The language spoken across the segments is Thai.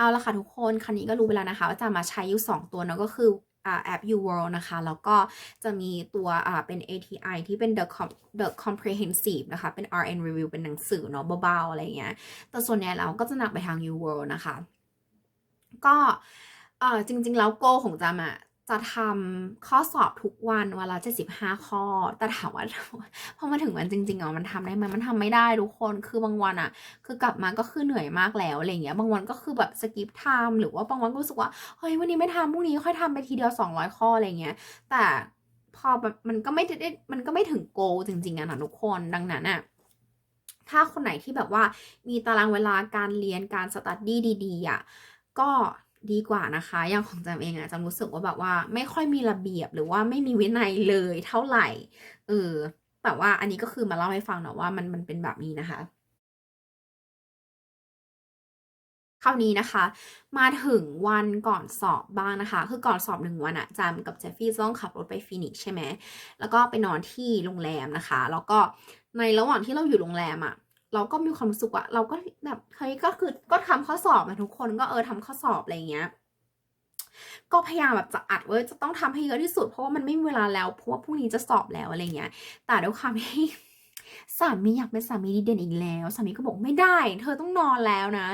เอาละค่ะทุกคนคันนี้ก็รู้ไปแล้วนะคะว่าจะมาใช้อยู่2ตัวเนาะก็คือแอป UWorld นะคะ แล้วก็จะมีตัวเป็น ATI ที่เป็น The Com The Comprehensive นะคะ เป็น RN Review เป็นหนังสือเนาะเบาๆ อะไรเงี้ย แต่ส่วนใหญ่เราก็จะหนักไปทาง UWorld นะคะ ก็จริงๆ แล้วโกของจามอะ จะทำข้อสอบทุกวันวันละ75 ข้อ แต่ถามว่าพอมาถึงวันจริงๆอะมันทำได้ไหมมันทำไม่ได้ทุกคน คือบางวันอะ คือกลับมาก็คือเหนื่อยมากแล้วอะไรเงี้ย บางวันก็คือแบบสกิปไทม์หรือว่าบางวันก็รู้สึกว่า เฮ้ยวันนี้ไม่ทำพรุ่งนี้ค่อยทำไปทีเดียว 200 ข้ออะไรเงี้ย แต่พอแบบมันก็ไม่ได้มันก็ไม่ถึงโกจริงๆอะนะทุกคน ดังนั้นอะถ้าคนไหนที่แบบว่ามีตารางเวลาการเรียนการสตัดดี้ดีๆอะก็ ดีกว่านะคะ อย่างของจำเองอะจำรู้สึกว่าแบบว่าไม่ค่อยมีระเบียบหรือว่าไม่มีวินัยเลยเท่าไหร่ เออ แต่ว่าอันนี้ก็คือมาเล่าให้ฟังเนาะว่ามันมันเป็นแบบนี้นะคะ คราวนี้นะคะ มาถึงวันก่อนสอบบ้างนะคะ คือก่อนสอบหนึ่งวันอะจำกับเจฟฟี่ต้องขับรถไปฟินิกใช่ไหมแล้วก็ไปนอนที่โรงแรมนะคะ แล้วก็ในระหว่างที่เราอยู่โรงแรมอะ เราก็มีความรู้สึกว่าเราก็แบบเฮ้ยก็คือก็ทำข้อสอบมาทุกคนก็เออทำข้อสอบอะไรเงี้ย ก็พยายามแบบจะอัดเว้ยจะต้องทำให้เยอะที่สุดเพราะว่ามันไม่มีเวลาแล้วเพราะว่าพรุ่งนี้จะสอบแล้วอะไรเงี้ย แต่ด้วยความที่สามีอยากเป็นสามีดีเด่นอีกแล้ว สามีก็บอกไม่ได้ เธอต้องนอนแล้วนะ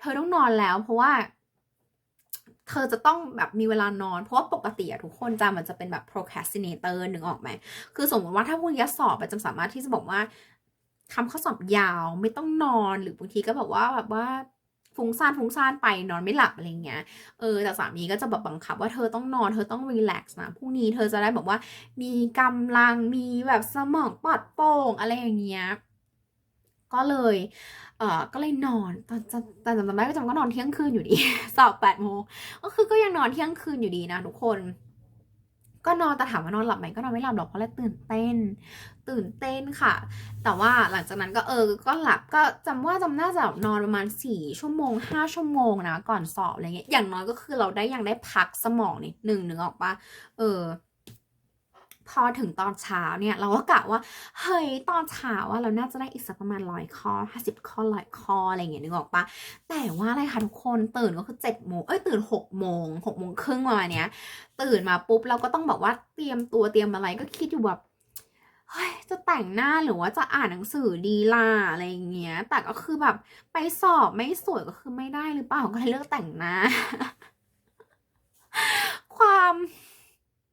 เธอต้องนอนแล้ว เพราะว่า เธอจะต้องแบบมีเวลานอน เพราะว่าปกติอะทุกคนจามันจะเป็นแบบ procrastinator นึกออกไหม คือสมมติว่าถ้าพรุ่งนี้สอบอะจำสามารถที่จะบอกว่า ทำข้อสอบยาวไม่ต้องนอนหรือบางทีก็แบบว่าแบบว่าฟุ้งซ่านฟุ้งซ่านไปนอนไม่หลับอะไรเงี้ย เออแต่สามีก็จะแบบบังคับว่าเธอต้องนอนเธอต้องรีแลกซ์นะพรุ่งนี้เธอจะได้แบบว่า มีกำลังมีแบบสมองปลอดโปร่งอะไรอย่างเงี้ย ก็เลย เอ่อก็เลยนอนตอนจำแต่จำได้ก็จำก็นอนเที่ยงคืนอยู่ดี สอบแปดโมงก็คือก็ยังนอนเที่ยงคืนอยู่ดีนะทุกคน ก็นอนแต่ถามว่านอนหลับไหมก็นอนไม่หลับหรอกเพราะอะไรตื่นเต้น ตื่นเต้นค่ะ แต่ว่าหลังจากนั้นก็เออ ก็หลับก็จำว่าจำน่าจะนอนประมาณสี่ชั่วโมงห้าชั่วโมงนะก่อนสอบอะไรเงี้ยอย่างน้อยก็คือเราได้ยังได้พักสมองนิดหนึ่งนึกออกปะเออ พอถึงตอนเช้าเนี่ยเราก็กะว่าเฮ้ยตอนเช้าว่าเราน่าจะได้อีกสักประมาณร้อยข้อห้าสิบข้อร้อยข้ออะไรเงี้ยนึกออกปะแต่ว่าอะไรคะทุกคนตื่นก็คือเจ็ดโมงเอ้ยตื่นหกโมงหกโมงครึ่งประมาณเนี้ย ตื่นมาปุ๊บเราก็ต้องแบบว่าเตรียมตัวเตรียมอะไรก็คิดอยู่แบบเฮ้ยจะแต่งหน้าหรือว่าจะอ่านหนังสือดีล่ะอะไรอย่างเงี้ย แต่ก็คือแบบไปสอบไม่สวยก็คือไม่ได้หรือเปล่าก็เลยเลือกแต่งหน้า ความ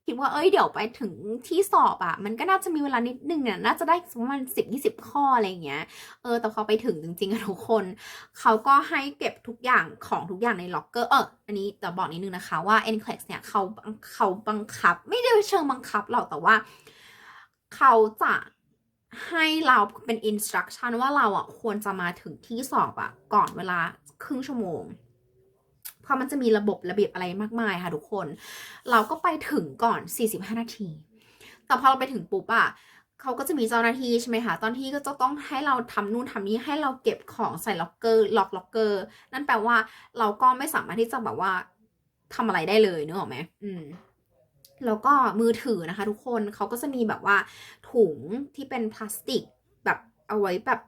คิดว่าเอ้ยเดี๋ยวไปถึงที่สอบอะมันก็น่าจะมีเวลานิดนึงเนี่ยน่าจะได้ประมาณสิบยี่สิบข้ออะไรเงี้ยเออแต่พอไปถึงจริงๆอะทุกคน เขาก็ให้เก็บทุกอย่างของทุกอย่างในล็อกเกอร์เอออันนี้จะบอกนิดนึงนะคะว่า n c l e x เนี่ยเขาเขาบังคับ ไม่ได้เชิงบังคับหรอกแต่ว่า เขาจะให้เราเป็น instruction ว่าเราอะควรจะมาถึงที่สอบอะก่อนเวลาครึ่งชั่วโมง เพราะมันจะมีระบบระเบียบอะไรมากมายค่ะทุกคน เราก็ไปถึงก่อน 45 นาที แต่พอเราไปถึงปุ๊บอะเขาก็จะมีเจ้าหน้าที่ใช่ไหมคะ ตอนที่ก็จะต้องให้เราทำนู่นทำนี้ให้เราเก็บของใส่ล็อกเกอร์ล็อกล็อกเกอร์ นั่นแปลว่าเราก็ไม่สามารถที่จะแบบว่าทำอะไรได้เลยนึกออกไหมอืมแล้วก็มือถือนะคะ ทุกคนเขาก็จะมีแบบว่าถุงที่เป็นพลาสติกแบบเอาไว้แบบ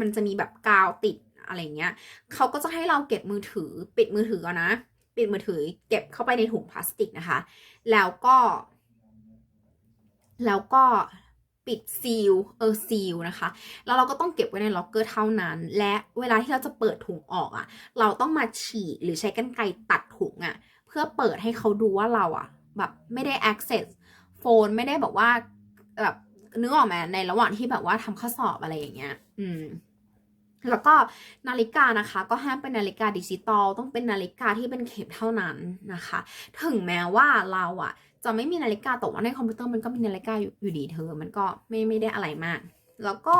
มันจะมีแบบกาวติด อะไรเงี้ยเขาก็จะให้เราเก็บมือถือปิดมือถือก่อนนะ ปิดมือถือเก็บเข้าไปในถุงพลาสติกนะคะ แล้วก็ แล้วก็ปิดซีลเออซีลนะคะ แล้วเราก็ต้องเก็บไว้ในล็อกเกอร์เท่านั้น และเวลาที่เราจะเปิดถุงออกอะ่ะ เราต้องมาฉีดหรือใช้กรรไกรตัดถุงอะ่ะ เพื่อเปิดให้เขาดูว่าเราอะ่ะ แบบไม่ได้ access โฟนไม่ได้แบบว่าแบบนึกออกไหมในระหว่างที่แบบว่าทำข้อสอบอะไรอย่างเงี้ย อืม แล้วก็นาฬิกานะคะ ก็ห้ามเป็นนาฬิกาดิจิตอลต้องเป็นนาฬิกาที่เป็นเข็มเท่านั้นนะคะ ถึงแม้ว่าเราอะจะไม่มีนาฬิกาแต่ว่าในคอมพิวเตอร์มันก็มีนาฬิกาอยู่อยู่ดีเธอ มันก็ไม่ไม่ได้อะไรมาก แล้วก็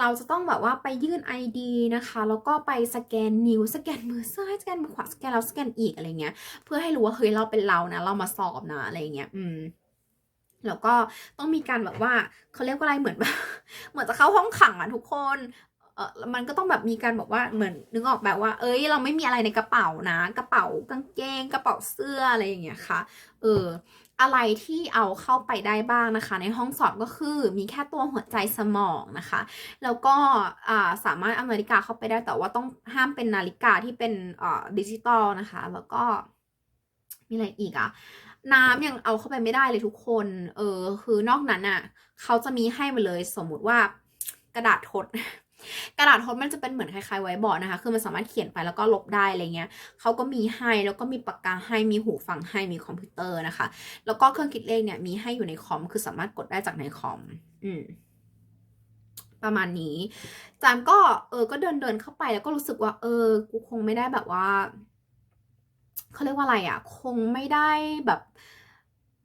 เราจะต้องแบบว่าไปยื่น ID นะคะ แล้วก็ไปสแกนนิ้ว สแกนมือซ้ายสแกนมือขวาสแกนแล้วสแกนอีกอะไรเงี้ย เพื่อให้รู้ว่าเฮ้ยเราเป็นเรานะ เรามาสอบนะอะไรเงี้ย อืมแล้วก็ต้องมีการแบบว่าเขาเรียกว่าอะไรเหมือนแบบเหมือนจะเข้าห้องขังอะทุกคน เออมันก็ต้องแบบมีการบอกว่าเหมือนนึกออกแบบว่า เอ้ย เราไม่มีอะไรในกระเป๋านะ กระเป๋ากางเกง กระเป๋าเสื้ออะไรอย่างเงี้ยค่ะ เออ อะไรที่เอาเข้าไปได้บ้างนะคะ ในห้องสอบก็คือมีแค่ตัวหัวใจสมองนะคะ แล้วก็สามารถเอานาฬิกาเข้าไปได้แต่ว่าต้องห้ามเป็นนาฬิกาที่เป็นดิจิตอลนะคะ แล้วก็มีอะไรอีกอะน้ำยังเอาเข้าไปไม่ได้เลยทุกคน เออ คือนอกนั้นอะเขาจะมีให้มาเลยสมมุติว่ากระดาษทด กระดาษทดมันจะเป็นเหมือนคล้ายๆไว้บอร์ดนะคะ คือมันสามารถเขียนไปแล้วก็ลบได้อะไรเงี้ยเขาก็มีให้ แล้วก็มีปากกาให้ มีหูฟังให้ มีคอมพิวเตอร์นะคะ แล้วก็เครื่องคิดเลขเนี่ยมีให้อยู่ในคอม คือสามารถกดได้จากในคอม อืมประมาณนี้ จามก็เออ ก็เดินเดินเข้าไปแล้วก็รู้สึกว่า เออ กูคงไม่ได้แบบว่า เขาเรียกว่าอะไรอะ คงไม่ได้แบบ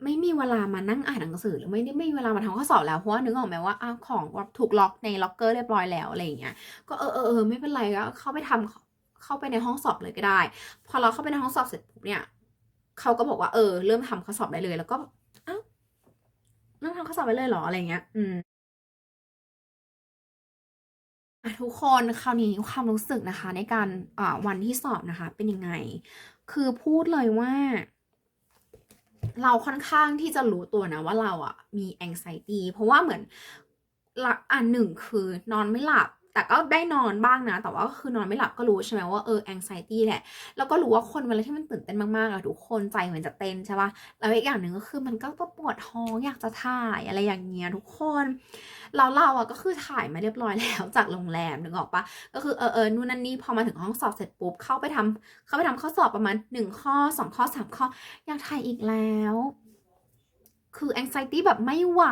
ไม่มีเวลามานั่งอ่านหนังสือหรือไม่ได้ไม่มีเวลามาทำข้อสอบแล้วเพราะว่านึกออกไหมว่าอ้าวของถูกล็อกในล็อกเกอร์เรียบร้อยแล้วอะไรอย่างเงี้ยก็เออเออเออไม่เป็นไรก็เข้าไปทำเข้าไปในห้องสอบเลยก็ได้ พอเราเข้าไปในห้องสอบเสร็จปุ๊บเนี่ยเขาก็บอกว่าเออ เริ่มทำข้อสอบได้เลย แล้วก็อ้าวเริ่มทำข้อสอบไปเลยเหรออะไรเงี้ย อืมทุกคนคราวนี้ความรู้สึกนะคะ ในการอ่าวันที่สอบนะคะ เป็นยังไง คือพูดเลยว่า เราค่อนข้างที่จะรู้ตัวนะว่าเราอะมี anxiety เพราะว่าเหมือนละอันหนึ่งคือนอนไม่หลับ แต่ก็ได้นอนบ้างนะ แต่ว่าก็คือนอนไม่หลับก็รู้ใช่ไหมว่าเออ anxiety แหละ แล้วก็รู้ว่าคนเวลาที่มันตื่นเต้นมากๆอะทุกคนใจเหมือนจะเต้นใช่ปะแล้วอีกอย่างหนึ่งก็คือมันก็ปวดท้องอยากจะถ่ายอะไรอย่างเงี้ยทุกคนเราเราอะก็คือถ่ายมาเรียบร้อยแล้วจากโรงแรมนึกออกปะก็คือเออเออนู่นนั่นนี่พอมาถึงห้องสอบเสร็จปุ๊บเข้าไปทำเข้าไปทำข้อสอบประมาณหนึ่งข้อสองข้อสามข้ออยากถ่ายอีกแล้ว คือ anxiety แบบไม่ไหว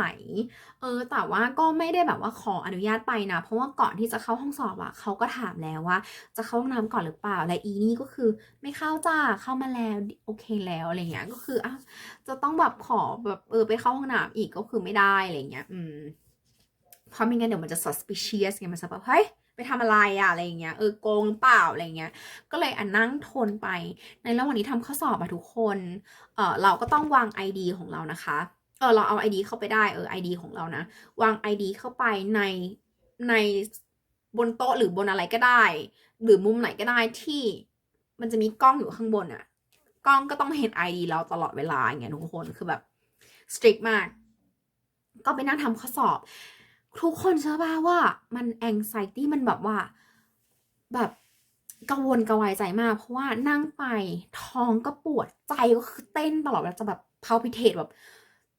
เออ แต่ว่าก็ไม่ได้แบบว่าขออนุญาตไปนะ เพราะว่าก่อนที่จะเข้าห้องสอบอะเขาก็ถามแล้วว่า จะเข้าห้องน้ำก่อนหรือเปล่า และอีนี่ก็คือไม่เข้าจ้า เข้ามาแล้วโอเคแล้วอะไรเงี้ย ก็คืออะจะต้องแบบขอแบบเออไปเข้าห้องน้ำอีกก็คือไม่ได้อะไรเงี้ย อืมเพราะไม่งั้นเดี๋ยวมันจะ suspicious ไงมันจะแบบเฮ้ย ไปทำอะไรอะอะไรอย่างเงี้ยเออโกงหรือเปล่าอะไรเงี้ย ก็เลยอันนั่งทนไป ในระหว่างนี้ทำข้อสอบอะทุกคนเออเราก็ต้องวาง ID ของเรานะคะเออเราเอา ID เข้าไปได้เออ ID ของเรานะ วาง ID เข้าไปในในบนโต๊ะหรือบนอะไรก็ได้ หรือมุมไหนก็ได้ที่มันจะมีกล้องอยู่ข้างบนอะกล้องก็ต้องเห็น ID เราตลอดเวลาอย่างเงี้ยทุกคนคือแบบ strict มาก ก็ไปนั่งทำข้อสอบ ทุกคนเชื่อป่าว่ามัน anxiety มันแบบว่า แบบกังวลกระวายใจมาก เพราะว่านั่งไปท้องก็ปวดใจก็คือเต้นตลอดเวลาจะแบบ palpitate แบบ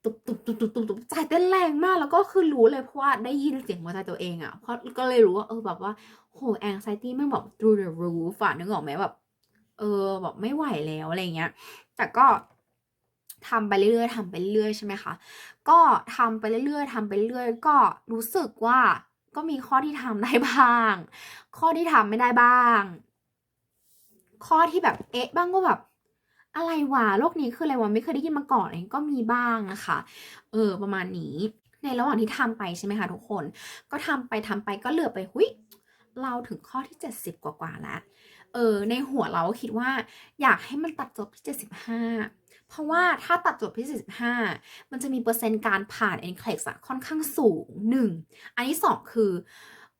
ตุบตุบตุบตุบตุบตุบใจเต้นแรงมาก แล้วก็คือรู้เลยเพราะว่าได้ยินเสียงหัวใจตัวเองอะ่ะเพราะก็เลยรู้ว่าเออแบบว่าโห anxiety แม่แบบ through the roof อะนึกออกไหมแบบ เออแบบไม่ไหวแล้วอะไรเงี้ย แต่ก็ทำไปเรื่อยๆทำไปเรื่อยใช่ไหมคะ ก็ทำไปเรื่อยๆทำไปเรื่อยๆก็รู้สึกว่าก็มีข้อที่ทำได้บ้าง ข้อที่ทำไม่ได้บ้าง ข้อที่แบบเอ๊ะบ้างก็แบบ อะไรวะโลกนี้คืออะไรวะไม่เคยได้ยินมาก่อนเองก็มีบ้างนะคะเออประมาณนี้ ในระหว่างที่ทำไปใช่ไหมคะทุกคน ก็ทำไปทำไปก็เหลือไปหุยเราถึงข้อที่ 70 กว่าๆแล้ว เออ ในหัวเราคิดว่า อยากให้มันตัดจบที่ 75 เพราะว่าถ้าตัดจบที่75มันจะมีเปอร์เซ็นต์การผ่าน NCLEX อะค่อนข้างสูงหนึ่งอันที่สองคือ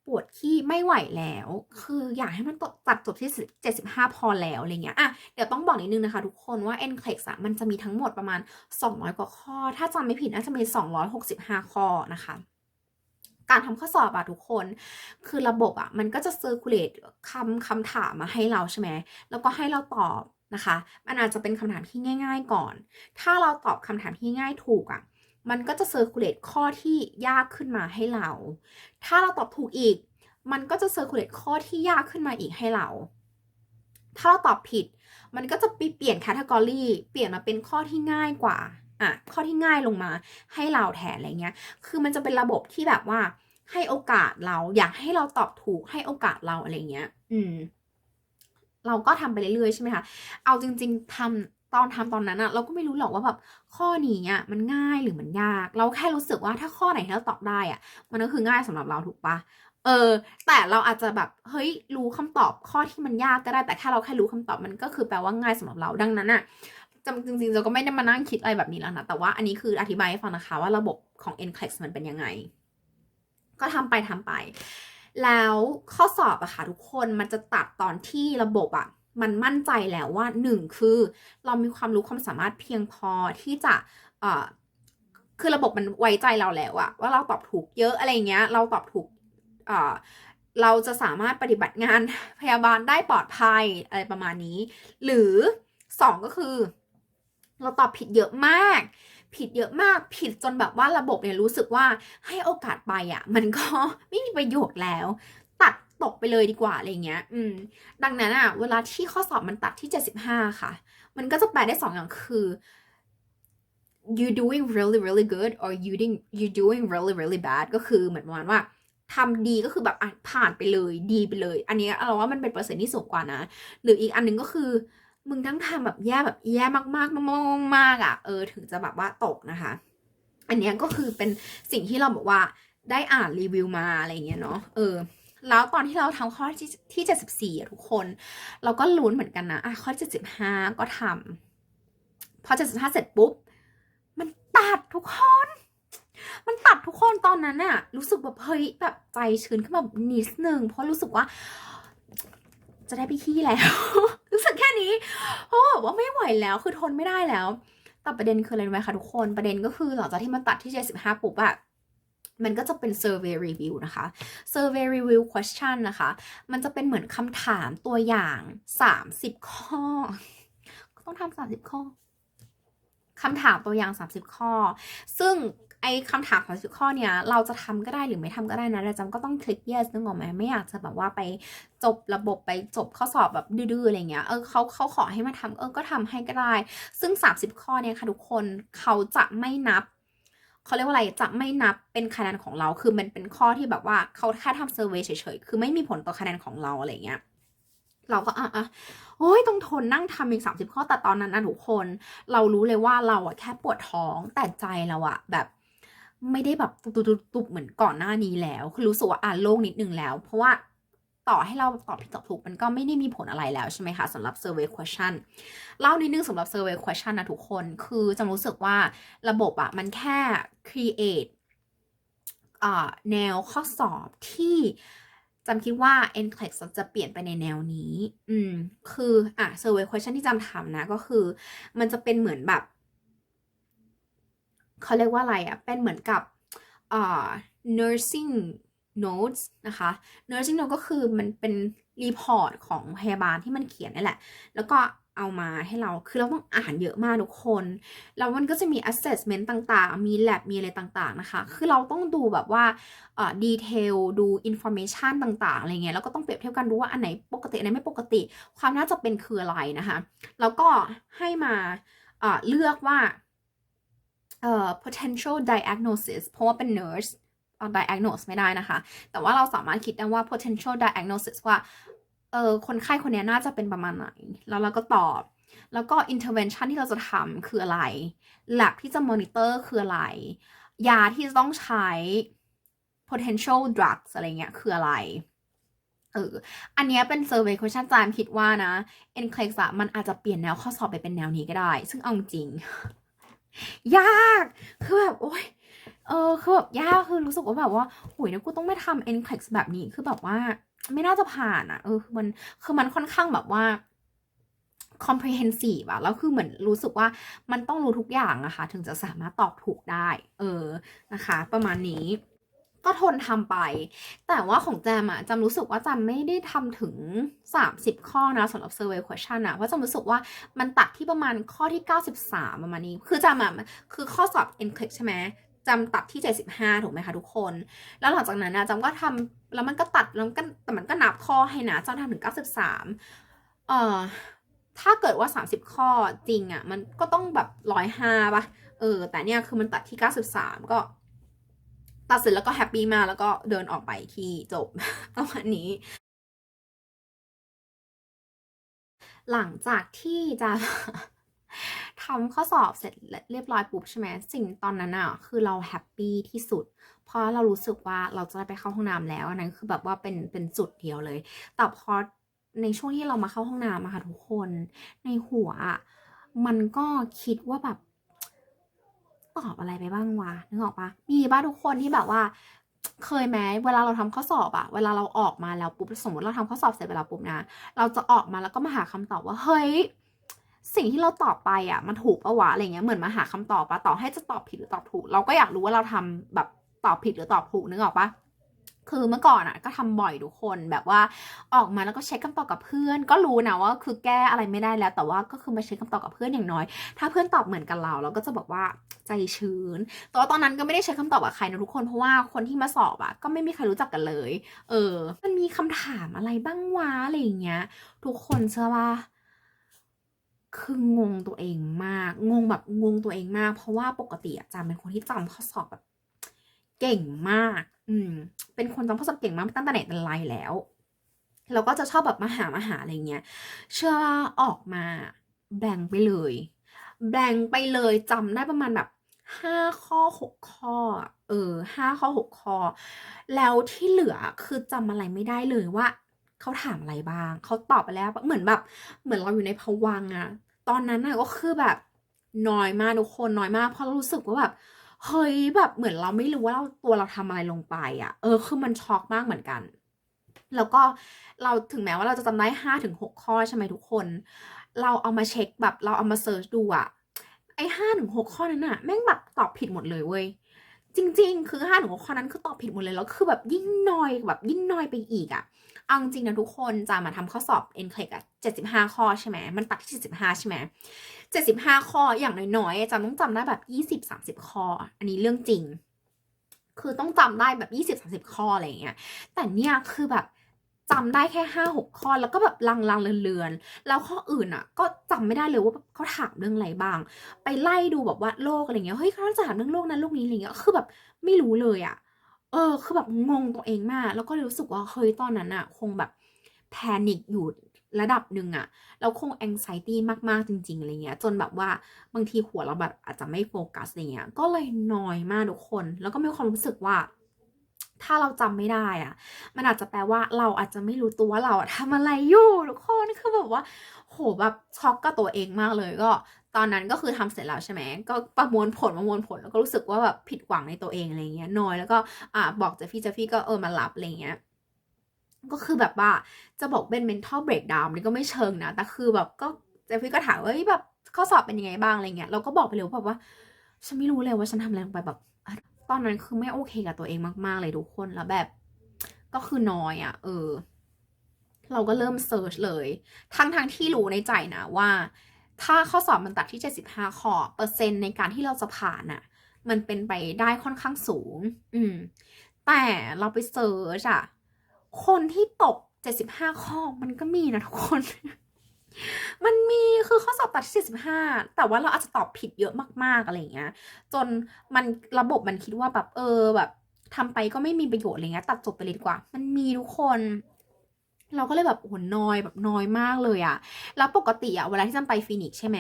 ปวดที่ไม่ไหวแล้ว คืออยากให้มันตัดจบที่ 75 พอแล้วอะไรเงี้ยอะเดี๋ยวต้องบอกนิดนึงนะคะทุกคนว่า NCLEX อะมันจะมีทั้งหมดประมาณ 200 กว่าข้อ ถ้าจำไม่ผิดน่าจะมี 265 ข้อนะคะการทำข้อสอบอะทุกคน คือระบบอะมันก็จะ circulate คำคำถามมาให้เราใช่ไหม แล้วก็ให้เราตอบ นะคะ มันอาจจะเป็นคำถามที่ง่าย ๆ ก่อน ถ้าเราตอบคำถามที่ง่ายถูกอะมันก็จะ circulate ข้อที่ยากขึ้นมาให้เรา ถ้าเราตอบถูกอีก มันก็จะ circulate ข้อที่ยากขึ้นมาอีกให้เรา ถ้าเราตอบผิด มันก็จะไปเปลี่ยน category เปลี่ยนมาเป็นข้อที่ง่ายกว่าอะข้อที่ง่ายลงมาให้เราแทนอะไรเงี้ย คือมันจะเป็นระบบที่แบบว่าให้โอกาสเราอยากให้เราตอบถูกให้โอกาสเราอะไรเงี้ย อืม เราก็ทำไปเรื่อยๆใช่ไหมคะเอาจริง ๆทำตอนทำตอนนั้นอะเราก็ไม่รู้หรอกว่าแบบข้อนี้อะมันง่ายหรือมันยาก เราแค่รู้สึกว่าถ้าข้อไหนที่เราตอบได้อะมันก็คือง่ายสำหรับเราถูกปะเออ แต่เราอาจจะแบบเฮ้ยรู้คำตอบข้อที่มันยากก็ได้แต่ถ้าเราแค่รู้คำตอบมันก็คือแปลว่าง่ายสำหรับเราดังนั้นอะจำจริงๆเราก็ไม่ได้มานั่งคิดอะไรแบบนี้แล้วนะ แต่ว่าอันนี้คืออธิบายให้ฟังนะคะว่าระบบของ NCLEX มันเป็นยังไง ก็ทำไปทำไป แล้วข้อสอบอะค่ะทุกคนมันจะตัดตอนที่ระบบอะมันมั่นใจแล้วว่าหนึ่งคือเรามีความรู้ความสามารถเพียงพอที่จะเอ่าคือระบบมันไว้ใจเราแล้วอะว่าเราตอบถูกเยอะอะไรเงี้ย เราตอบถูกเอ่าเราจะสามารถปฏิบัติงานพยาบาลได้ปลอดภัยอะไรประมาณนี้ หรือสองก็คือ เราตอบผิดเยอะมาก ผิดเยอะมากผิดจนแบบว่าระบบเนี่ยรู้สึกว่าให้โอกาสไปอะ่ะ มันก็ไม่มีประโยชน์แล้ว ตัดตกไปเลยดีกว่าอะไรเงี้ย อืม ดังนั้นอะ่ะ เวลาที่ข้อสอบมันตัดที่ 75 ค่ะ มันก็จะแปลได้สองอย่างคือ you doing really really good or you doing you doing really really bad ก็คือเหมือนประมาณว่าทำดีก็คือแบบอะผ่านไปเลยดีไปเลย อันนี้เราว่ามันเป็นเปอร์เซ็นต์ที่สูงกว่านะ หรืออีกอันหนึงก็คือ มึงทั้งทำแบบแย่แบบแย่มากๆมากๆมากๆอะเออถึงจะแบบว่าตกนะคะ อันนี้ก็คือเป็นสิ่งที่เราบอกว่าได้อ่านรีวิวมาอะไรเงี้ยเนาะเออ แล้วตอนที่เราทำข้อที่ที่74อะทุกคน เราก็ลุ้นเหมือนกันนะอะข้อ75ก็ทำพอ75เสร็จปุ๊บ มันตัดทุกคนมันตัดทุกคนตอนนั้นน่ะรู้สึกแบบเฮ้ยแบบใจชื้นขึ้นมาแบบนิดนึงเพราะรู้สึกว่า จะได้ไปขี้แล้ว รู้สึกแค่นี้เพราะว่าไม่ไหวแล้วคือทนไม่ได้แล้วแต่ประเด็นคืออะไรรู้ไหมคะทุกคนประเด็นก็คือหลังจากที่มันตัดที่75ปุ๊บอะมันก็จะเป็น survey review นะคะ survey review question นะคะ มันจะเป็นเหมือนคำถามตัวอย่าง 30 ข้อต้องทำ30 ข้อคำถามตัวอย่าง 30 ข้อ ซึ่ง ไอ้คำถามของ10ข้อเนี้ยเราจะทำก็ได้หรือไม่ทำก็ได้นะแต่จำก็ต้องคลิก yes นึกออกไหมไม่อยากจะแบบว่าไปจบระบบไปจบข้อสอบแบบดื้อๆอะไรเงี้ยเออเขาเขาขอให้มาทำเออก็ทำให้ก็ได้ ซึ่ง 30 ข้อเนี่ยค่ะทุกคนเขาจะไม่นับเขาเรียกว่าอะไรจะไม่นับเป็นคะแนนของเรา คือมันเป็นข้อที่แบบว่าเขาแค่ทำเซอร์เวยเฉยๆคือไม่มีผลต่อคะแนนของเราอะไรเงี้ยเราก็อะอะโอ้ยต้องทนนั่งทำอีกสามสิบข้อแต่ตอนนั้นนะทุกคน เรารู้เลยว่าเราอะแค่ปวดท้องแต่ใจเราอะแบบ ไม่ได้แบบตุบๆเหมือนก่อนหน้านี้แล้ว คือรู้สึกว่าอ่านโล่งนิดนึงแล้ว เพราะว่าต่อให้เราตอบผิดตอบถูกมันก็ไม่ได้มีผลอะไรแล้วใช่ไหมคะสำหรับ survey question เล่านิดนึงสำหรับ survey question นะทุกคนคือจำรู้สึกว่าระบบอะมันแค่ create แนวข้อสอบที่จำคิดว่า NCLEX จะเปลี่ยนไปในแนวนี้ อืม คือ อะ survey question ที่จำทำนะ ก็คือ มันจะเป็นเหมือนแบบ เขาเรียกว่าอะไรอะเป็นเหมือนกับอ่า nursing notes นะคะ nursing note ก็คือมันเป็นรีพอร์ตของพยาบาลที่มันเขียนนี่แหละ แล้วก็เอามาให้เรา คือเราต้องอ่านเยอะมากทุกคน แล้วมันก็จะมี assessment ต่างๆ มี lab มีอะไรต่างๆ นะคะ คือเราต้องดูแบบว่าดีเทล ดู information ต่างๆ อะไรเงี้ย แล้วก็ต้องเปรียบเทียบกันดูว่าอันไหนปกติ อันไหนไม่ปกติ ความน่าจะเป็นคืออะไรนะคะ แล้วก็ให้มาเลือกว่า เอ่อ potential diagnosis เพราะว่าเป็น nurse เอา diagnose ไม่ได้นะคะ แต่ว่าเราสามารถคิดได้ว่า potential diagnosis ว่า เออคนไข้คนนี้น่าจะเป็นประมาณไหน แล้วเราก็ตอบ แล้วก็ intervention ที่เราจะทำคืออะไร lab ที่จะ monitor คืออะไร ยาที่จะต้องใช้ potential drugs อะไรเงี้ยคืออะไร เออ อันนี้เป็น survey question จามคิดว่านะ NCLEX มันอาจจะเปลี่ยนแนวข้อสอบไปเป็นแนวนี้ก็ได้ ซึ่งเอาจริง ยาก คือแบบโอ๊ยเออคือแบบยากคือรู้สึกว่าแบบว่าโอ้ยเนี่ยกูต้องไม่ทำ NCLEX แบบนี้คือแบบว่า ไม่น่าจะผ่านอะเออคือมันคือมันค่อนข้างแบบว่า comprehensive อะแล้วคือเหมือนรู้สึกว่ามันต้องรู้ทุกอย่างอะค่ะ ถึงจะสามารถตอบถูกได้ เออนะคะ ประมาณนี้ ก็ทนทำไป แต่ว่าของแจมอะจำรู้สึกว่าจำไม่ได้ทำถึง 30 ข้อนะสำหรับ survey question อะเพราะจำรู้สึกว่ามันตัดที่ประมาณข้อที่ 93 ประมาณนี้ คือจำอะคือข้อสอบ NCLEX ใช่ไหมจำตัดที่ 75 ถูกไหมคะทุกคน แล้วหลังจากนั้นนะจำก็ทำแล้วมันก็ตัดแล้วก็แต่มันก็นับข้อให้นะจำทำถึง 93 เอ่อถ้าเกิดว่า 30 ข้อจริงอะมันก็ต้องแบบ105ป่ะ เออ แต่เนี่ยคือมันตัดที่ 93 ก็ ตัดเสร็จแล้วก็แฮปปี้มากแล้วก็เดินออกไปที่จบประมาณนี้ หลังจากที่จะทำข้อสอบเสร็จเรียบร้อยปุ๊บใช่ไหมสิ่งตอนนั้นอะคือเราแฮปปี้ที่สุด เพราะเรารู้สึกว่าเราจะได้ไปเข้าห้องน้ำแล้วอันนั้นคือแบบว่าเป็นเป็นจุดเดียวเลย แต่พอในช่วงที่เรามาเข้าห้องน้ำอะค่ะทุกคน ในหัวมันก็คิดว่าแบบ ตอบอะไรไปบ้างวะนึกออกปะมีบ้าทุกคนที่แบบว่า เคยไหมเวลาเราทำข้อสอบอะเวลาเราออกมาแล้วปุ๊บสมมติเราทำข้อสอบเสร็จไปแล้วปุ๊บนะ เราจะออกมาแล้วก็มาหาคำตอบว่าเฮ้ยสิ่งที่เราตอบไปอะมันถูกปะวะอะไรเงี้ยเหมือนมาหาคำตอบปะต่อให้จะตอบผิดหรือตอบถูก เราก็อยากรู้ว่าเราทำแบบตอบผิดหรือตอบถูกนึกออกปะ คือเมื่อก่อนอะก็ทำบ่อยทุกคนแบบว่าออกมาแล้วก็เช็คคำตอบกับเพื่อน ก็รู้นะว่า คือแก้อะไรไม่ได้แล้ว แต่ว่าก็คือมาเช็คคำตอบกับเพื่อนอย่างน้อย ถ้าเพื่อนตอบเหมือนกันเราเราก็จะบอกว่าใจชื้นแต่ว่าตอนนั้นก็ไม่ได้เช็คคำตอบกับใครนะทุกคนเพราะว่าคนที่มาสอบอะก็ไม่มีใครรู้จักกันเลย เออ มันมีคำถามอะไรบ้างวะอะไรอย่างเงี้ย ทุกคนเชื่อว่าคืองงตัวเองมาก งงแบบงงตัวเองมาก เพราะว่าปกติอะจำเป็นคนที่จำข้อสอบแบบ เก่งมาก อืม เป็นคนจำข้อสอบเก่งมากตั้งแต่ไหนแต่ไรแล้วเราก็จะชอบแบบมาหามาหาอะไรเงี้ย เชื่อว่าออกมาแบ่งไปเลย แบ่งไปเลยจำได้ประมาณแบบห้าข้อหกข้อ เออห้าข้อหกข้อ แล้วที่เหลือคือจำอะไรไม่ได้เลยว่าเขาถามอะไรบ้าง เขาตอบไปแล้วเหมือนแบบ เหมือนเราอยู่ในภวังอะตอนนั้นอะก็คือแบบน้อยมากทุกคนน้อยมากเพราะเรารู้สึกว่าแบบ เฮ้ยแบบเหมือนเราไม่รู้ว่าเราตัวเราทำอะไรลงไปอะเออคือมันช็อกมากเหมือนกัน แล้วก็เราถึงแม้ว่าเราจะจำได้ห้าถึงหกข้อใช่ไหมทุกคน เราเอามาเช็คแบบเราเอามาเซิร์ชดูอะไอ้ห้าถึงหกข้อนั้นอะแม่งแบบตอบผิดหมดเลยเว้ย จริง ๆ คือห้าหนูข้อนั้นคือตอบผิดหมดเลยแล้วคือแบบยิ่งนอยแบบยิ่งนอยไปอีกอะเอาจริงนะทุกคนจะมาทำข้อสอบ n c l e อะเจ็ดสิบห้าข้อใช่ไหมมันตัดที่75 ใช่ไหม75 ข้ออย่างน้อยๆจำต้องจำได้แบบ 20-30 ข้อ อันนี้เรื่องจริง คือต้องจำได้แบบ 20-30 ข้ออะไรอย่างเงี้ยแต่เนี่ยคือแบบ จำได้แค่ห้าหกข้อแล้วก็แบบลังลังเลือนๆแล้วข้ออื่นอะ ก็จำไม่ได้เลยว่าเขาถามเรื่องอะไรบ้าง ไปไล่ดูแบบว่าโลกอะไรเงี้ยเฮ้ยเขาจะถามเรื่องโลกนั้นโลกนี้อะไรเงี้ยคือแบบไม่รู้เลยอะ เออ คือแบบงงตัวเองมาก แล้วก็เลยรู้สึกว่าเฮ้ยตอนนั้นอะ คงแบบแพนิคอยู่ระดับหนึ่งอะแล้วคงแองไซตี้มาก ๆ จริง ๆ อะไรเงี้ย จนแบบว่าบางทีหัวเราแบบอาจจะไม่โฟกัสอะไรเงี้ย ก็เลยนอยมากทุกคน แล้วก็มีความรู้สึกว่า ถ้าเราจำไม่ได้อะมันอาจจะแปลว่าเราอาจจะไม่รู้ตัวว่าเราอะทำอะไรอยู่ทุกคนคือแบบว่าโหแบบช็อกกับตัวเองมากเลยก็ ตอนนั้นก็คือทำเสร็จแล้วใช่ไหมก็ประมวลผลประมวลผลแล้วก็รู้สึกว่าแบบผิดหวังในตัวเองอะไรเงี้ยนอยแล้วก็อ่าบอกเจฟฟี่เจฟฟี่ก็เออมารับอะไรเงี้ยก็คือแบบว่าจะบอกเป็น mental breakdown นี่ก็ไม่เชิงนะ แต่คือแบบก็เจฟฟี่ก็ถามว่าเฮ้แบบข้อสอบเป็นยังไงบ้างอะไรเงี้ยเราก็บอกไปเลยว่าแบบว่า ฉันไม่รู้เลยว่าฉันทำอะไรลงไปแบบ ตอนนั้นคือไม่โอเคกับตัวเองมาก ๆ เลยทุกคนแล้วแบบ ก็คือน้อยอะ่ะ เออ เราก็เริ่มเซิร์ชเลย ทั้งทงๆที่รู้ในใจนะว่า ถ้าข้อสอบมันตัดที่ 75ข้อเปอร์เซ็นต์ในการที่เราจะผ่านน่ะ มันเป็นไปได้ค่อนข้างสูง อืม แต่เราไปเซิร์ชอะ คนที่ตก 75 ข้อมันก็มีนะทุกคน มันมีคือข้อสอบตัดที่75 แต่ว่าเราอาจจะตอบผิดเยอะมากๆอะไรอย่างเงี้ย จนมันระบบมันคิดว่าแบบเออแบบทำไปก็ไม่มีประโยชน์อะไรเงี้ยตัดจบไปเลยดีกว่า มันมีทุกคนเราก็เลยแบบโอ้โหนอยแบบนอยมากเลยอะแล้วปกติอะเวลาที่จำไปฟินิกใช่ไหม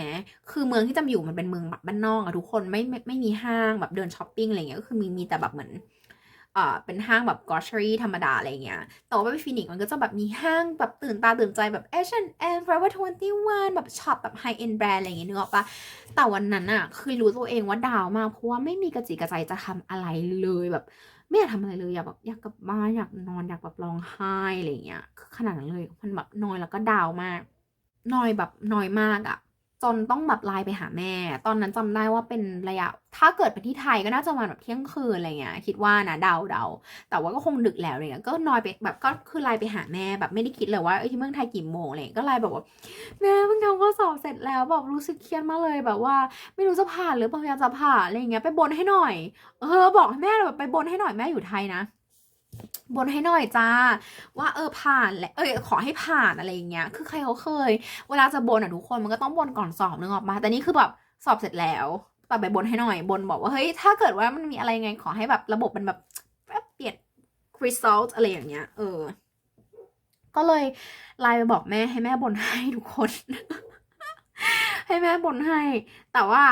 คือเมืองที่จำอยู่มันเป็นเมืองแบบบ้านนอกอะทุกคนไม่ไม่ไม่มีห้างแบบเดินช้อปปิ้งอะไรเงี้ยก็คือมีมีแต่แบบเหมือน เอ่อเป็นห้างแบบกอชรี่ธรรมดาอะไรเงี้ย แต่ว่าไปฟินิกซ์มันก็จะแบบมีห้างแบบตื่นตาตื่นใจแบบ H&M Forever 21 แบบช็อปแบบไฮเอ็นแบรนด์อะไรเงี้ยนึกออกปะแต่วันนั้นอะคือรู้ตัวเองว่าดาวมาก เพราะว่าไม่มีกระจิกกระใจจะทำอะไรเลยแบบไม่อยากทำอะไรเลยอยากแบบอยากกลับบ้านอยากนอนอยากแบบร้องไห้อะไรเงี้ยคือขนาดนั้นเลยมันแบบนอยแล้วก็ดาวมากนอยแบบนอยมากอะ จนต้องแบบไลน์ไปหาแม่ ตอนนั้นจำได้ว่าเป็นระยะ ถ้าเกิดเป็นที่ไทยก็น่าจะมาแบบเที่ยงคืนอะไรเงี้ย คิดว่านะเดาเดา แต่ว่าก็คงดึกแล้วอะไรเงี้ย ก็นอยไปแบบก็คือไลน์ไปหาแม่แบบไม่ได้คิดเลยว่าเอ้ที่เมืองไทยกี่โมงอะไรเงี้ยก็ไลน์แบบว่าแม่เพิ่งทำข้อสอบเสร็จแล้วแบบรู้สึกเครียดมากเลยแบบว่า ไม่รู้จะผ่านหรือเปล่ายากจะผ่านอะไรอย่างเงี้ยไปบนให้หน่อย เออบอกให้แม่แบบไปบนให้หน่อยแม่อยู่ไทยนะ บนให้หน่อยจ้า ว่าเออผ่านแหละเอยขอให้ผ่านอะไรอย่างเงี้ย คือใครเขาเคย เวลาจะบนอะทุกคนมันก็ต้องบนก่อนสอบนึกออกมา แต่นี่คือแบบสอบเสร็จแล้วแต่ไปบนให้หน่อยบนบอกว่าเฮ้ยถ้าเกิดว่ามันมีอะไรไงขอให้แบบระบบมันแบบเปลี่ยน result อะไรอย่างเงี้ย เออ ก็เลยไลน์ไปบอกแม่ให้แม่บนให้ทุกคน ให้แม่บนให้ แต่ว่า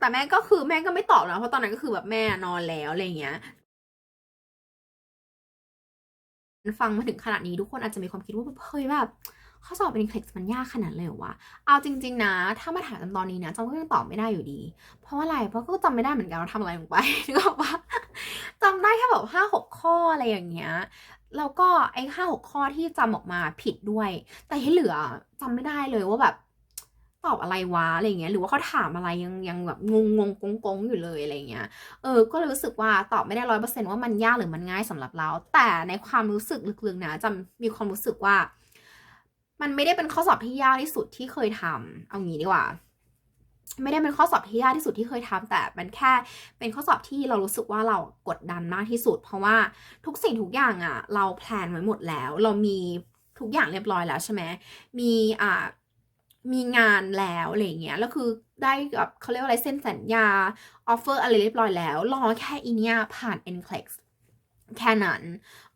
แต่แม่ก็คือแม่ก็ไม่ตอบนะเพราะตอนนั้นก็คือแบบแม่นอนแล้วอะไรอย่างเงี้ย ฟังมาถึงขนาดนี้ทุกคนอาจจะมีความคิดว่าเฮ้ยแบบข้อสอบเป็นคลิกมันยากขนาดเลยเหรอวะ เอาจริง ๆ นะ ถ้ามาถามจำตอนนี้นะจำก็ยังตอบไม่ได้อยู่ดี เพราะว่าอะไร เพราะก็จำไม่ได้เหมือนกันว่าทำอะไรลงไปนึกออกปะจำได้แค่แบบห้าหกข้ออะไรอย่างเงี้ย แล้วก็ไอ้ห้าหกข้อที่จำออกมาผิดด้วย แต่ที่เหลือจำไม่ได้เลยว่าแบบ ตอบอะไรวะอะไรเงี้ยหรือว่าเขาถามอะไรยังยังแบบงงงงกงกงอยู่เลยอะไรเงี้ยเออก็เลยรู้สึกว่าตอบไม่ได้ร้อยเปอร์เซ็นต์ว่ามันยากหรือมันง่ายสำหรับเรา แต่ในความรู้สึกลึกๆนะจะมีความรู้สึกว่า มันไม่ได้เป็นข้อสอบที่ยากที่สุดที่เคยทำเอางี้ดีกว่า ไม่ได้เป็นข้อสอบที่ยากที่สุดที่เคยทำแต่มันแค่เป็นข้อสอบที่เรารู้สึกว่าเรากดดันมากที่สุด เพราะว่าทุกสิ่งทุกอย่างอะ เราแพลนไว้หมดแล้ว เรามีทุกอย่างเรียบร้อยแล้วใช่ไหมมีอ่า มีงานแล้วอะไรเงี้ยแล้วคือได้แบบเขาเรียกว่าอะไรเซ็นสัญญา ออฟเฟอร์อะไรเรียบร้อยแล้ว รอแค่อีเนียผ่าน NCLEX แค่นั้น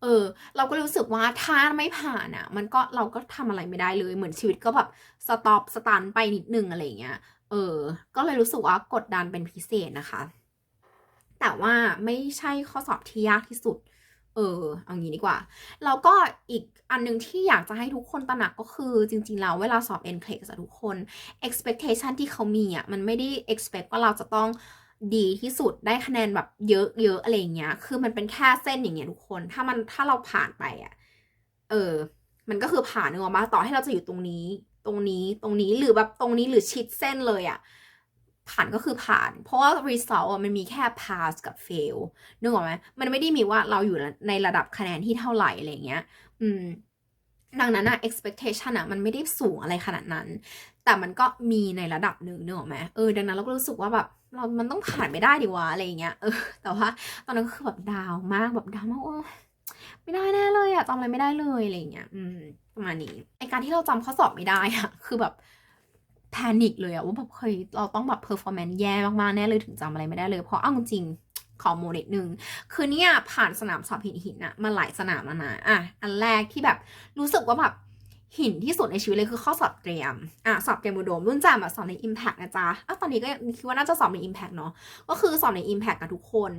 เออ เราก็รู้สึกว่าถ้าไม่ผ่านอะ่ะ มันก็เราก็ทำอะไรไม่ได้เลย เหมือนชีวิตก็แบบสต็อปสตันไปนิดนึงอะไรเงี้ย เออ ก็เลยรู้สึกว่ากดดันเป็นพิเศษนะคะ แต่ว่าไม่ใช่ข้อสอบที่ยากที่สุด เออเอางี้ดีกว่า แล้วก็อีกอันหนึงที่อยากจะให้ทุกคนตระหนักก็คือจริงๆแล้วเวลาสอบ NCLEX อะทุกคน expectation ที่เขามีอะมันไม่ได้ expect ว่าเราจะต้องดีที่สุดได้คะแนนแบบเยอะๆอะไรเงี้ย คือมันเป็นแค่เส้นอย่างเงี้ยทุกคน ถ้ามันถ้าเราผ่านไปอะเออ มันก็คือผ่านนึกออกมาต่อให้เราจะอยู่ตรงนี้ ตรงนี้ ตรงนี้ หรือแบบตรงนี้ หรือชิดเส้นเลยอะ ผ่านก็คือผ่าน เพราะว่า result มันมีแค่ pass กับ fail นึกออกไหมมันไม่ได้มีว่าเราอยู่ในระดับคะแนนที่เท่าไหร่อะไรเงี้ย อืม ดังนั้นอะ expectation อะมันไม่ได้สูงอะไรขนาดนั้น แต่มันก็มีในระดับหนึ่งนึกออกไหมเออ ดังนั้นเราก็รู้สึกว่าแบบเรา มันต้องผ่านไปได้ดีวะอะไรเงี้ย เออ แต่ว่าตอนนั้นก็คือแบบดาวมากแบบดาวมากโอ้ไม่ได้แน่เลยอะจำอะไรไม่ได้เลยอะไรเงี้ย อืม ประมาณนี้ในการที่เราจำข้อสอบไม่ได้อะคือแบบ แพนิคเลยอะว่าแบบเคยเราต้องแบบเพอร์ฟอร์แมนซ์แย่มากๆแน่เลยถึงจำอะไรไม่ได้เลย เพราะเอาจริงขอโมนิดนึง คือเนี่ยผ่านสนามสอบหินหินอะมาหลายสนามแล้วนะอะอันแรกที่แบบรู้สึกว่าแบบหินที่สุดในชีวิตเลยคือข้อสอบเตรียม อะสอบเตรียมอุดมรุ่นจำอะสอบใน Impact นะจ๊ะอะตอนนี้ก็คิดว่าน่าจะสอบใน Impact เนาะก็คือสอบใน Impact กับทุกคน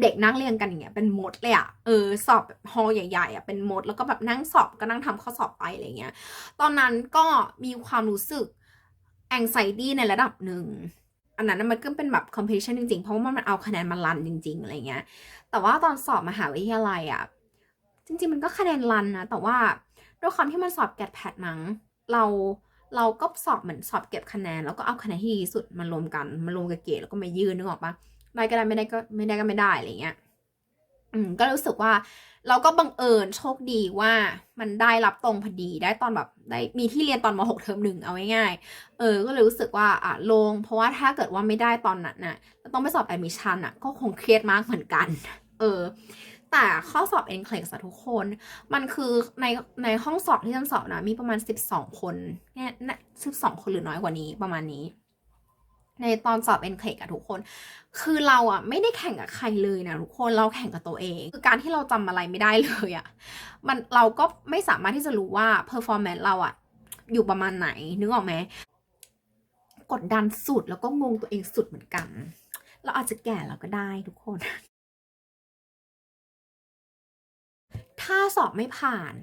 เด็กนั่งเรียงกันอย่างเงี้ยเป็นมดเลยอะเออสอบแบบฮอลใหญ่ๆอะเป็นมดแล้วก็แบบนั่งสอบก็นั่งทำข้อสอบไปอะไรเงี้ย ตอนนั้นก็มีความรู้สึก anxiety ในระดับหนึ่ง อันนั้นมันก็เป็นแบบ competition จริงๆ เพราะว่ามันเอาคะแนนมารันจริง ๆอะไรเงี้ย แต่ว่าตอนสอบมหาวิทยาลัยอะจริงๆมันก็คะแนนรันนะ แต่ว่าด้วยความที่มันสอบแกดแพดมั้งเราเราก็สอบเหมือนสอบเก็บคะแนน แล้วก็เอาคะแนนที่ดีสุดมารวมกันมารวมกับเกรดแล้วก็มายืนนึกออกปะ ได้ก็ได้ไม่ได้ก็ไม่ได้ก็ไม่ได้อะไรเงี้ยอืมก็รู้สึกว่าเราก็บังเอิญโชคดีว่ามันได้รับตรงพอดีได้ตอนแบบได้มีที่เรียนตอนม .6 เทอมหนึ่งเอาง่ายๆเออ ก็เลยรู้สึกว่าอะลง เพราะว่าถ้าเกิดว่าไม่ได้ตอนนั้นน่ะแล้วต้องไปสอบแอดมิชชั่นอะก็คงเครียดมากเหมือนกัน เออ แต่ข้อสอบ NCLEX อะทุกคน มันคือในในห้องสอบที่ฉันสอบนะมีประมาณ 12 คนเนี่ยสิบสองคนหรือน้อยกว่านี้ประมาณนี้ ในตอนสอบ NCLEX อะทุกคน คือเราอะไม่ได้แข่งกับใครเลยนะทุกคนเราแข่งกับตัวเอง คือการที่เราจำอะไรไม่ได้เลยอะมันเราก็ไม่สามารถที่จะรู้ว่า performance เราอะอยู่ประมาณไหนนึกออกไหมกดดันสุดแล้วก็งงตัวเองสุดเหมือนกัน เราอาจจะแก่เราก็ได้ทุกคน ถ้าสอบไม่ผ่าน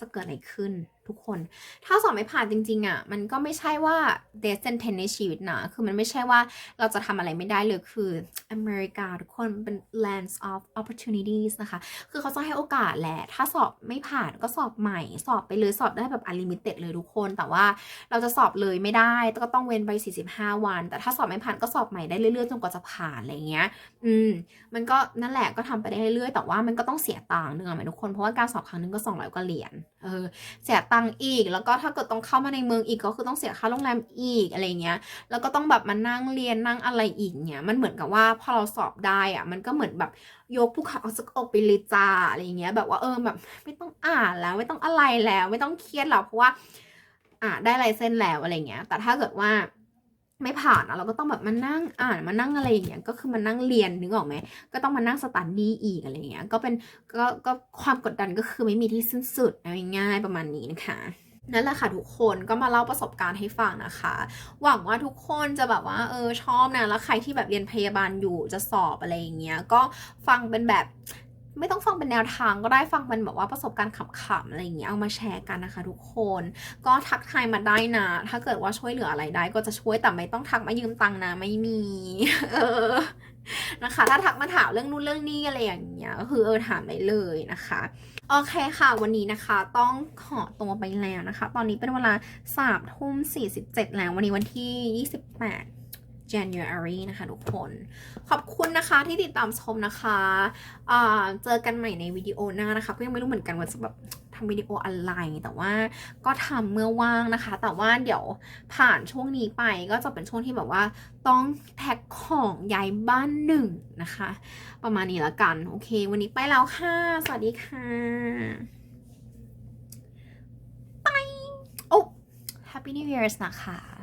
จะเกิดอะไรขึ้น ทุกคน ถ้าสอบไม่ผ่านจริง ๆอะ มันก็ไม่ใช่ว่า death sentence ในชีวิตนะ คือมันไม่ใช่ว่าเราจะทำอะไรไม่ได้เลยคืออเมริกาทุกคนเป็น lands of opportunities นะคะ คือเขาจะให้โอกาสแหละ ถ้าสอบไม่ผ่านก็สอบใหม่ สอบไปเลยสอบได้แบบ unlimited เลยทุกคน แต่ว่าเราจะสอบเลยไม่ได้ ก็ต้องเว้นไป 45 วัน แต่ถ้าสอบไม่ผ่านก็สอบใหม่ได้เรื่อยๆจนกว่าจะผ่านอะไรเงี้ย อืม มันก็นั่นแหละก็ทำไปได้เรื่อยๆ แต่ว่ามันก็ต้องเสียตังค์นึกออกไหมทุกคน เพราะว่าการสอบครั้งหนึงก็200กว่าเหรียญ เออ เสียตังค์อีก แล้วก็ถ้าเกิดต้องเข้ามาในเมืองอีกก็คือต้องเสียค่าโรงแรมอีกอะไรเงี้ย แล้วก็ต้องแบบมานั่งเรียนนั่งอะไรอีกเนี่ย มันเหมือนกับว่าพอเราสอบได้อะมันก็เหมือนแบบยกภูเขาออกจากอกไปเลยจ้าอะไรเงี้ย แบบว่าเออแบบไม่ต้องอ่านแล้วไม่ต้องอะไรแล้ว ไม่ต้องเครียดแล้วเพราะว่า อ่าได้ลายเส้นแล้วอะไรเงี้ย แต่ถ้าเกิดว่า ไม่ผ่านอะเราก็ต้องแบบมานั่งอ่านมานั่งอะไรอย่างเงี้ยก็คือมานั่งเรียนนึกออกไหมก็ต้องมานั่งสตันดี้อีกอะไรเงี้ยก็เป็นก็ก็ความกดดันก็คือไม่มีที่สิ้นสุดง่ายๆประมาณนี้นะคะนั่นแหละค่ะทุกคนก็มาเล่าประสบการณ์ให้ฟังนะคะ หวังว่าทุกคนจะแบบว่าเออชอบนะแล้วใครที่แบบเรียนพยาบาลอยู่จะสอบอะไรอย่างเงี้ยก็ฟังเป็นแบบ ไม่ต้องฟังเป็นแนวทางก็ได้ฟังเป็นแบบว่าประสบการณ์ขำๆอะไรอย่างเงี้ยเอามาแชร์กันนะคะ ทุกคน ก็ทักทายมาได้นะ ถ้าเกิดว่าช่วยเหลืออะไรได้ ก็จะช่วยแต่ไม่ต้องทักมายืมตังค์นะ ไม่มี เออนะคะ ถ้าทักมาถามเรื่องนู้นเรื่องนี้อะไรอย่างเงี้ยก็คือเออถามได้เลยนะคะโอเคค่ะ วันนี้นะคะต้องขอตัวไปแล้วนะคะ ตอนนี้เป็นเวลาสามทุ่มสี่สิบเจ็ดแล้ววันนี้วันที่ยี่สิบแปด January นะคะทุกคน ขอบคุณนะคะที่ติดตามชมนะคะเจอกันใหม่ในวิดีโอหน้านะคะ ก็ยังไม่รู้เหมือนกันว่าจะแบบทำวิดีโออะไร แต่ว่าก็ทำเมื่อว่างนะคะ แต่ว่าเดี๋ยวผ่านช่วงนี้ไปก็จะเป็นช่วงที่แบบว่าต้องแท็กของย้ายบ้านหนึ่งนะคะ ประมาณนี้ล้วกัน โอเค วันนี้ไปแล้วค่ะ สวัสดีค่ะไปโอ้ Happy New Year's นะคะ